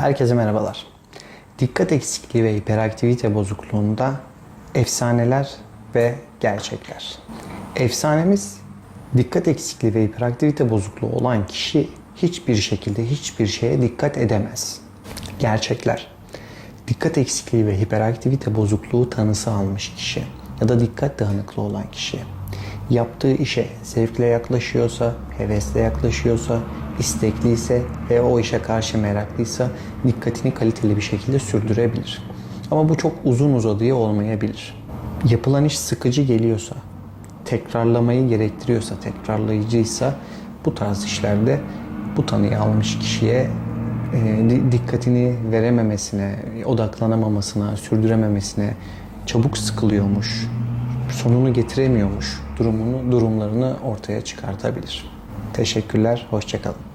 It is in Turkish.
Herkese merhabalar. Dikkat eksikliği ve hiperaktivite bozukluğunda efsaneler ve gerçekler. Efsanemiz dikkat eksikliği ve hiperaktivite bozukluğu olan kişi hiçbir şekilde hiçbir şeye dikkat edemez. Gerçekler. Dikkat eksikliği ve hiperaktivite bozukluğu tanısı almış kişi ya da dikkat dağınıklığı olan kişi yaptığı işe zevkle yaklaşıyorsa, hevesle yaklaşıyorsa, istekliyse ve o işe karşı meraklıysa dikkatini kaliteli bir şekilde sürdürebilir. Ama bu çok uzun uzadıya olmayabilir. Yapılan iş sıkıcı geliyorsa, tekrarlamayı gerektiriyorsa, tekrarlayıcıysa bu tarz işlerde bu tanıyı almış kişiye e, di- dikkatini verememesine, odaklanamamasına, sürdürememesine, çabuk sıkılıyormuş, sonunu getiremiyormuş durumunu, durumlarını ortaya çıkartabilir. Teşekkürler, hoşçakalın.